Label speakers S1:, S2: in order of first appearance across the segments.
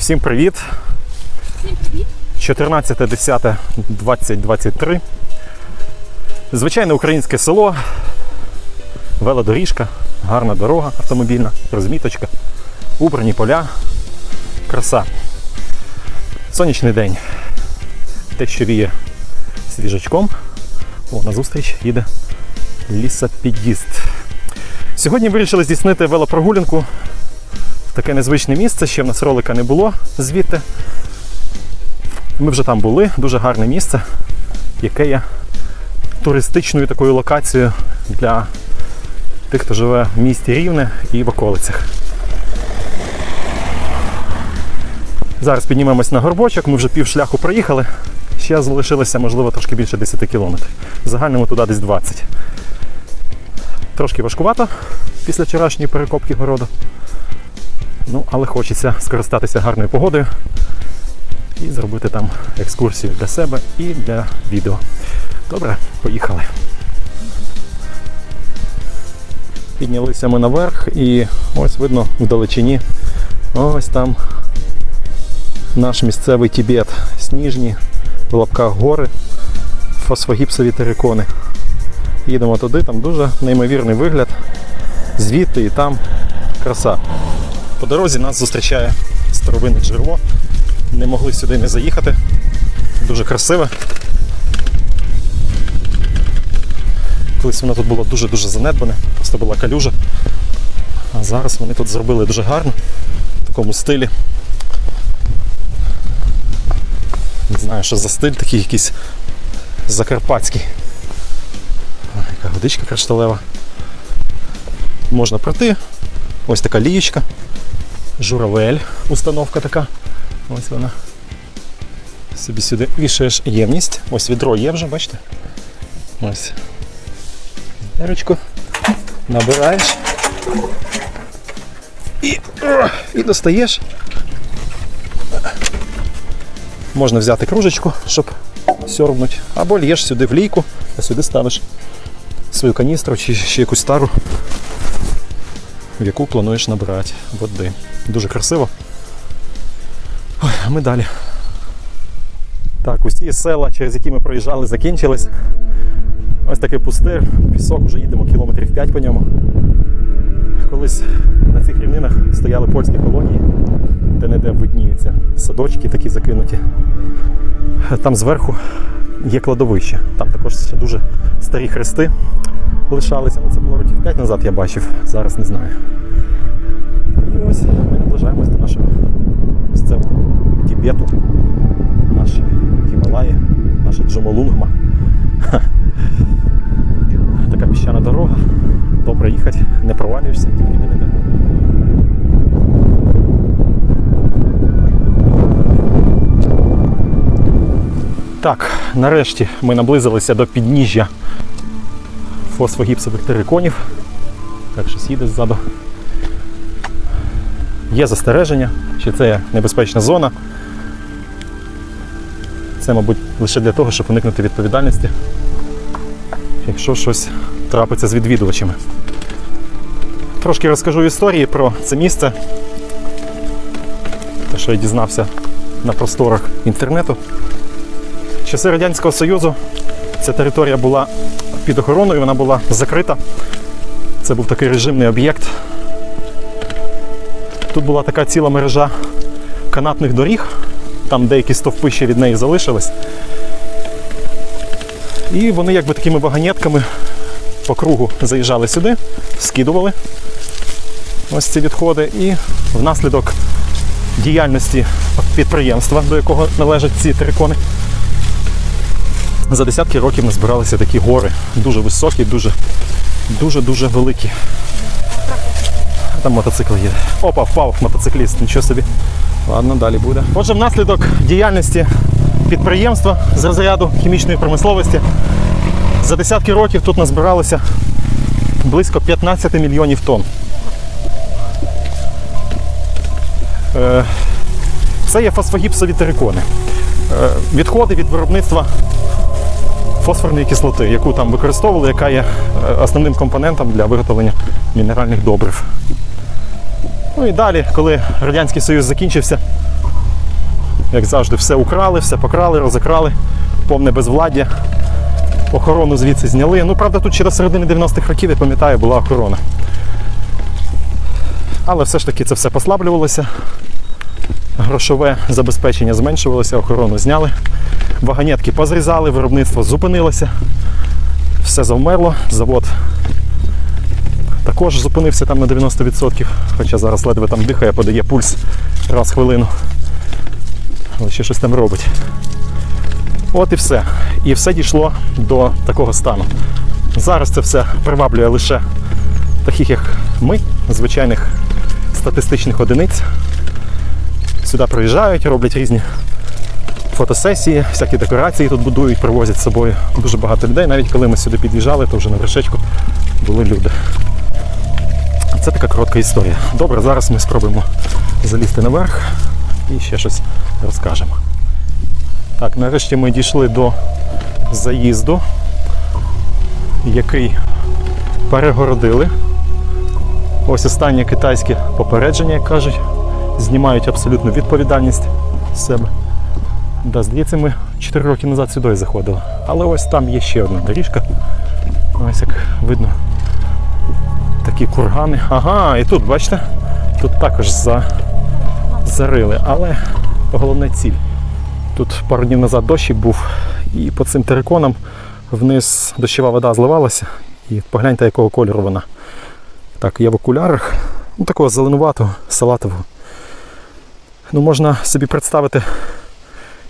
S1: Всім привіт!
S2: Всім привіт!
S1: 14.10.2023. Звичайне українське село, велодоріжка, гарна дорога автомобільна, розміточка, убрані поля, краса. Сонячний день. Те, що віє свіжачком. О, на зустріч їде лісопід'їзд. Сьогодні вирішили здійснити велопрогулянку таке незвичне місце. Ще в нас ролика не було звідти. Ми вже там були, дуже гарне місце, яке є туристичною такою локацією для тих, хто живе в місті Рівне і в околицях. Зараз піднімемось на горбочок, ми вже пів шляху проїхали. Ще залишилося, можливо, трошки більше 10 кілометрів. В загальному туди десь 20. Трошки важкувато після вчорашньої перекопки городу. Ну, але хочеться скористатися гарною погодою і зробити там екскурсію для себе і для відео. Добре, поїхали. Піднялися ми наверх і ось видно вдалечині. Ось там наш місцевий Тібет. Сніжні в лапках гори, фосфогіпсові терикони. Їдемо туди, там дуже неймовірний вигляд. Звідти і там краса. По дорозі нас зустрічає старовинне джерело. Не могли сюди не заїхати. Дуже красиве. Колись воно тут було дуже-дуже занедбане, просто була калюжа. А зараз вони тут зробили дуже гарно, в такому стилі. Не знаю, що за стиль такий якийсь закарпатський. Яка водичка кришталева. Можна пройти. Ось така лієчка. Журавель, установка така. Ось вона. Собі сюди вішаєш ємність. Ось відро є вже, бачите? Ось. Дерочку. Набираєш. І, о, і достаєш. Можна взяти кружечку, щоб сьорбнути. Або л'єш сюди в лійку, а сюди ставиш свою каністру чи ще якусь стару, в яку плануєш набирати води. Дуже красиво. Ой, а ми далі. Так, усі села, через які ми проїжджали, закінчились. Ось такий пустир, пісок, вже їдемо кілометрів 5 по ньому. Колись на цих рівнинах стояли польські колонії, де не де видніються садочки такі закинуті. Там зверху є кладовище. Там також ще дуже старі хрести лишалися. Це було років 5 назад, я бачив, зараз не знаю. І ось ми наближаємось до нашого місцевого Тібету, нашої Гімалаї, наша Джомолунгма. Така піщана дорога. Добре їхати, не провалюєшся, тільки не йде. Так, нарешті ми наблизилися до підніжжя фосфогіпсових териконів. Так, щось їде ззаду. Є застереження, що це небезпечна зона. Це, мабуть, лише для того, щоб уникнути відповідальності, якщо щось трапиться з відвідувачами. Трошки розкажу історії про це місце. Те, що я дізнався на просторах інтернету. В часи Радянського Союзу ця територія була під охороною, вона була закрита. Це був такий режимний об'єкт. Тут була така ціла мережа канатних доріг, там деякі стовпи ще від неї залишились. І вони якби такими вагонетками по кругу заїжджали сюди, скидували ось ці відходи. І внаслідок діяльності підприємства, до якого належать ці терикони, за десятки років назбиралися такі гори. Дуже високі, дуже дуже дуже великі. Там мотоцикл їде. Опа, впав мотоцикліст, нічого собі. Ладно, далі буде. Отже, внаслідок діяльності підприємства з розряду хімічної промисловості за десятки років тут назбиралося близько 15 мільйонів тонн. Е, Це є фосфогіпсові терикони. Е, Відходи від виробництва фосфорної кислоти, яку там використовували, яка є е, основним компонентом для виготовлення мінеральних добрив. Ну і далі, коли Радянський Союз закінчився, Як завжди, все украли, все покрали, розікрали, повне безвладдя. Охорону звідси зняли. Ну, правда, тут до середини 90-х років, я пам'ятаю, була охорона. Але все ж таки це все послаблювалося. Грошове забезпечення зменшувалося, охорону зняли. Вагонетки позрізали, виробництво зупинилося. Все завмерло. Завод також зупинився там на 90%, хоча зараз ледве там дихає, подає пульс раз в хвилину. Але ще щось там робить. От і все. І все дійшло до такого стану. Зараз це все приваблює лише таких, як ми, звичайних статистичних одиниць. Сюди приїжджають, роблять різні фотосесії, всякі декорації тут будують, привозять з собою дуже багато людей. Навіть коли ми сюди під'їжджали, то вже на вершечку були люди. Це така коротка історія. Добре, зараз ми спробуємо залізти наверх і ще щось розкажемо. Так, нарешті ми дійшли до заїзду, який перегородили. Ось останнє китайське попередження, як кажуть, знімають абсолютну відповідальність з себе. Да, здається, ми 4 роки назад сюди заходили. Але ось там є ще одна доріжка. Ось як видно такі кургани. Ага, і тут, бачите, тут також за... зарили, але головне ціль. Тут пару днів назад дощик був, і по цим териконам вниз дощова вода зливалася. І погляньте, якого кольору вона. Так, я в окулярах, ну такого зеленуватого, салатового. Ну, можна собі представити,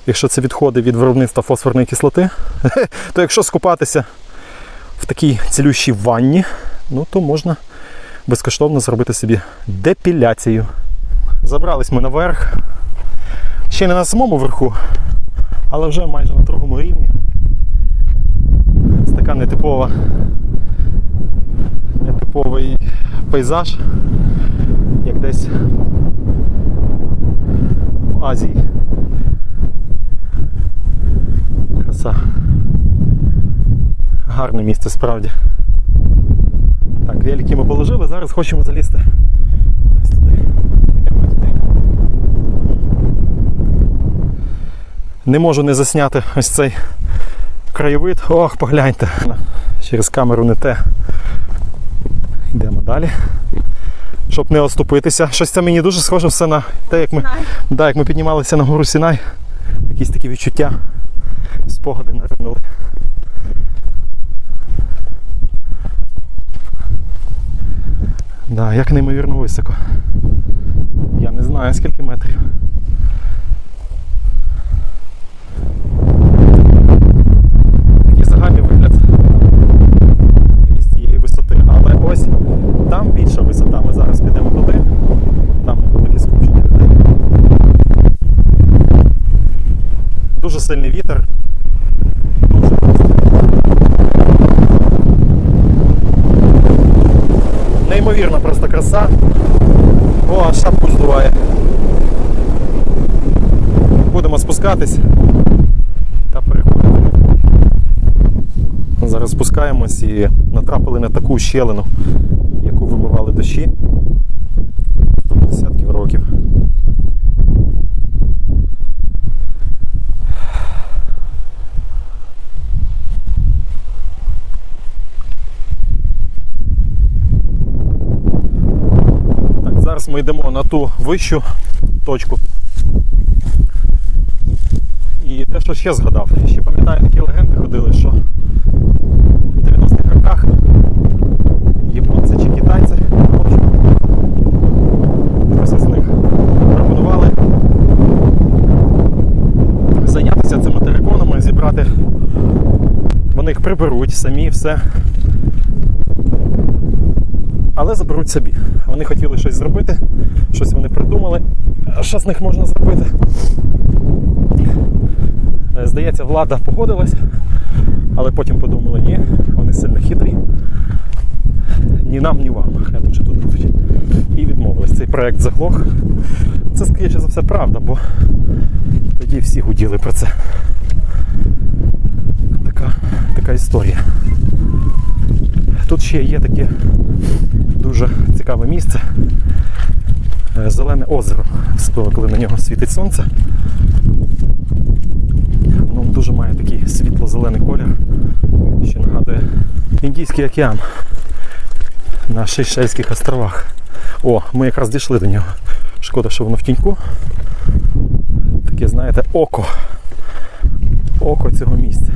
S1: якщо це відходи від виробництва фосфорної кислоти, то якщо скупатися в такій цілющій ванні, ну то можна безкоштовно зробити собі депіляцію. Забрались ми наверх. Ще не на самому верху, але вже майже на другому рівні. Ось така нетипова, нетиповий пейзаж, як десь в Азії. Краса. Гарне місце справді. Так, велики ми положили, зараз хочемо залізти ось туди. Не можу не засняти ось цей краєвид. Ох, погляньте. Через камеру не те. Йдемо далі. Щоб не оступитися. Щось це мені дуже схоже все на те, як ми, да, як ми піднімалися на гору Сінай. Якісь такі відчуття. Спогади наринули. Да, як неймовірно високо. Я не знаю скільки метрів. Такий загальний вигляд із цієї висоти. Але ось там більша висота. Ми зараз підемо туди. Там велике скупчення людей. Дуже сильний вітер. Дуже Неймовірна просто краса. О, аж шапку здуває. Будемо спускатись та переходити. Зараз спускаємось і натрапили на таку щелину, яку вибивали дощі. Десятків років. Так, зараз ми йдемо на ту вищу точку. І те, що ще згадав, ще пам'ятаю, такі легенди ходили, що в 90-х роках японці чи китайці, в них пропонували зайнятися цими териконами, зібрати. Вони їх приберуть самі, все. Але заберуть собі. Вони хотіли щось зробити, щось вони придумали. Що з них можна зробити? Е, Здається, влада погодилась, але потім подумали, ні, вони сильно хитрі. Ні нам, ні вам. Хай лучше тут будуть. І відмовились. Цей проект заглох. Це, скоріше за все, правда, бо тоді всі гуділи про це. Така, така історія. Тут ще є таке дуже цікаве місце. Е, Зелене озеро, коли на нього світить сонце. Воно дуже має такий світло-зелений колір, що нагадує Індійський океан на Шейшельських островах. О, ми якраз дійшли до нього. Шкода, що воно в тіньку. Таке, знаєте, око. Око цього місця.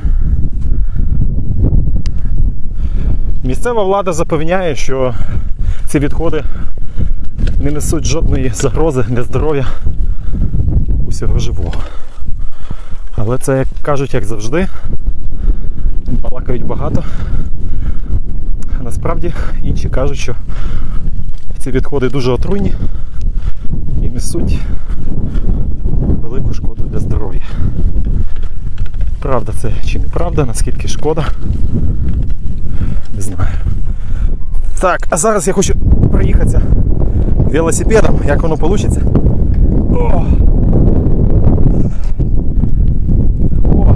S1: Місцева влада запевняє, що ці відходи не несуть жодної загрози для здоров'я усього живого. Але це, як кажуть, як завжди, балакають багато. Насправді інші кажуть, що ці відходи дуже отруйні і несуть велику шкоду для здоров'я. Правда це чи неправда, наскільки шкода, не знаю. Так, а зараз я хочу проїхатися велосипедом, як воно вийде. О! О!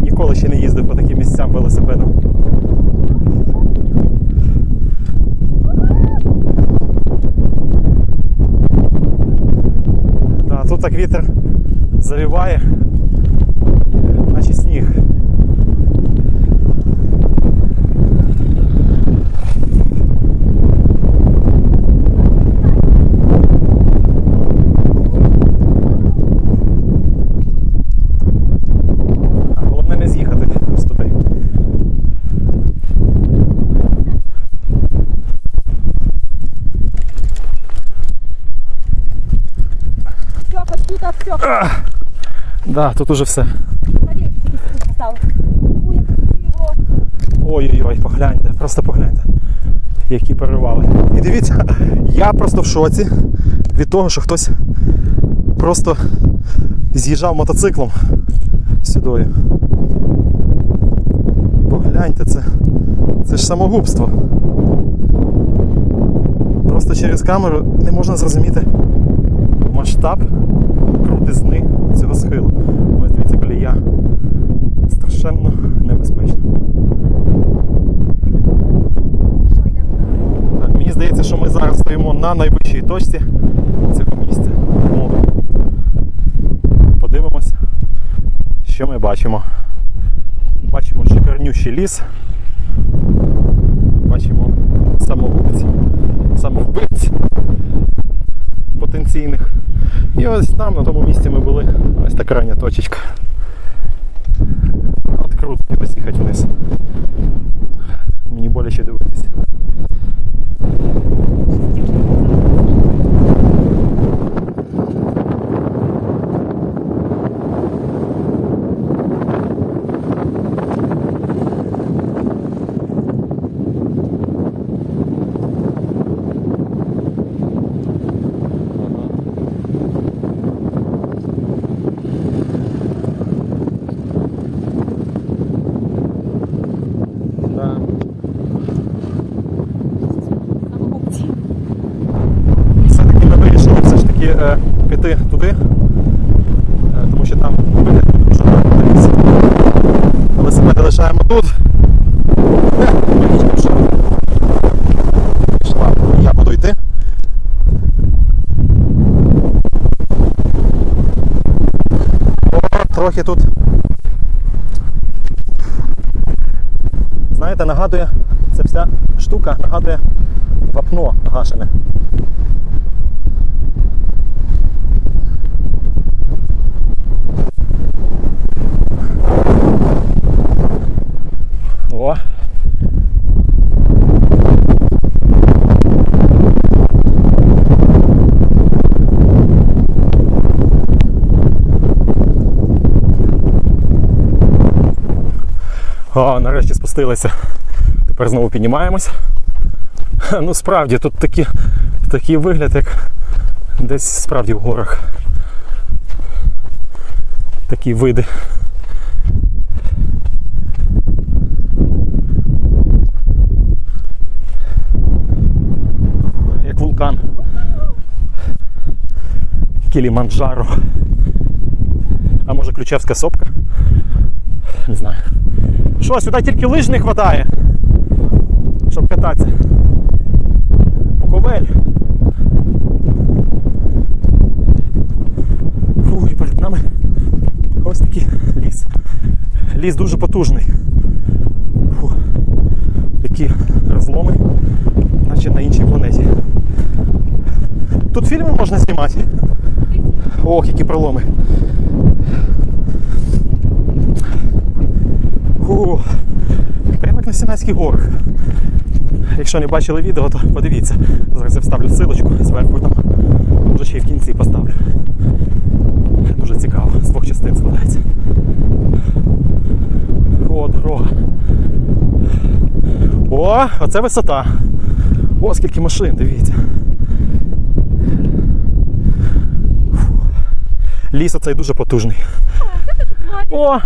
S1: Ніколи ще не їздив по таким місцям велосипедом. Да, тут так вітер завіває, наче сніг. А Головне не з'їхати ось туди.
S2: Все, почти
S1: Да, тут уже все. Ой-ой-ой, погляньте, просто погляньте, які переривали. І дивіться, я просто в шоці від того, що хтось просто з'їжджав мотоциклом сюдою. Погляньте це. Це ж самогубство. Просто через камеру не можна зрозуміти масштаб крутизни цього схилу. Ось дивіться, колія страшенно небезпечно. Так, мені здається, що ми зараз стоїмо на найвищій точці цього місця. Тому подивимося, що ми бачимо. Бачимо шикарнющий ліс. Бачимо самогубців, самовбивців потенційних. І ось там, на тому місці ми були. Ось та крайня точечка. От круто ось їхати вниз. Мені боляче дивитися. Да.
S2: Самогубці.
S1: Все-таки ми вирішили все ж таки е, піти туди, е, тому що там вигляд дуже гарний ліс. Велосипеди лишаємо тут. Я буду йти. О, трохи тут. Знаєте, нагадує, ця вся штука нагадує вапно гашене. О. О, нарешті спустилися. Тепер знову піднімаємось. Ну, справді, тут такі, такий вигляд, як десь справді в горах. Такі види. Як вулкан. Кіліманджаро. А може Ключевська сопка? Не знаю. Що, сюди тільки лиж не вистачає, щоб кататися. Буковель. Ой, перед нами ось такі Ліс Ліс дуже потужний. Фу. Які розломи, наче на іншій планеті. Тут фільми можна знімати. Ох, які проломи. Фу. Прямо як на Сінайських горах. Якщо не бачили відео, то подивіться. Зараз я вставлю силочку зверху там. Може ще й в кінці поставлю. Дуже цікаво, з двох частин складається. О, дорога. О, оце висота. О, скільки машин, дивіться. Фу. Ліс оцей дуже потужний. О,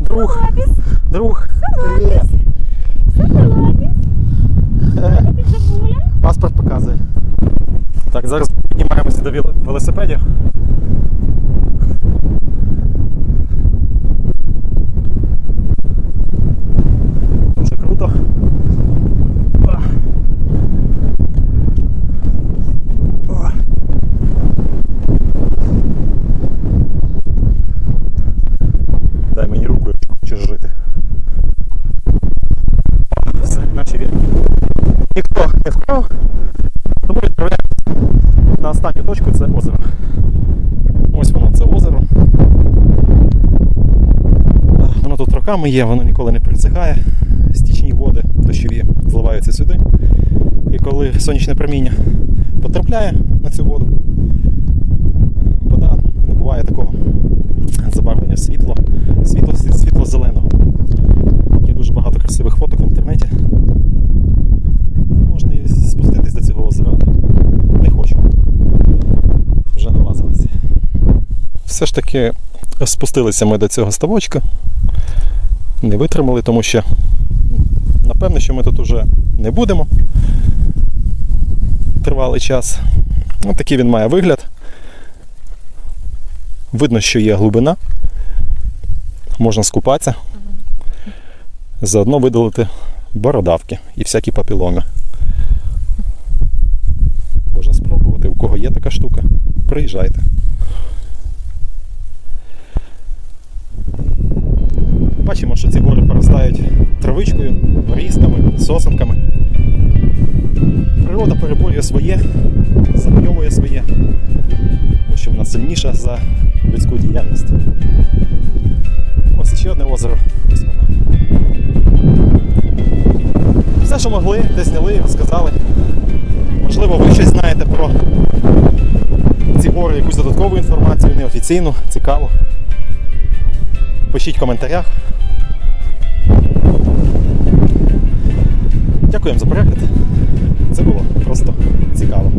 S1: друг, друг. Привіт. Паспорт показує. Так, зараз піднімаємося до велосипедів. Дуже круто. О. О. Дай мені руку, якщо хочеш жити. О, Все, наче він ніхто не вкрав. Тому відправляємося на останню точку це озеро. Ось воно це озеро. Воно тут роками є, воно ніколи не пересихає. Стічні води дощові зливаються сюди. І коли сонячне проміння потрапляє на цю воду, вода не буває такого забарвлення світло, світло, світло-зеленого. Є дуже багато красивих фоток в інтернеті. Можна і спуститись до цього озера. але Не хочу. Вже налазилися. Все ж таки спустилися ми до цього ставочка. Не витримали, тому що напевне, що ми тут уже не будемо. Тривалий час. Ось такий він має вигляд. Видно, що є глибина. Можна скупатися. Заодно видалити бородавки і всякі папіломи. Можна спробувати, у кого є така штука, приїжджайте. Бачимо, що ці гори поростають травичкою, різками, сосенками. Природа переборює своє, завойовує своє, тому що вона сильніша за людську діяльність. Ось ще одне озеро. Все, що могли, те зняли, розказали. Можливо, ви щось знаєте про ці гори, якусь додаткову інформацію, неофіційну, цікаву. Пишіть в коментарях. Дякуємо за перегляд. Це було просто цікаво.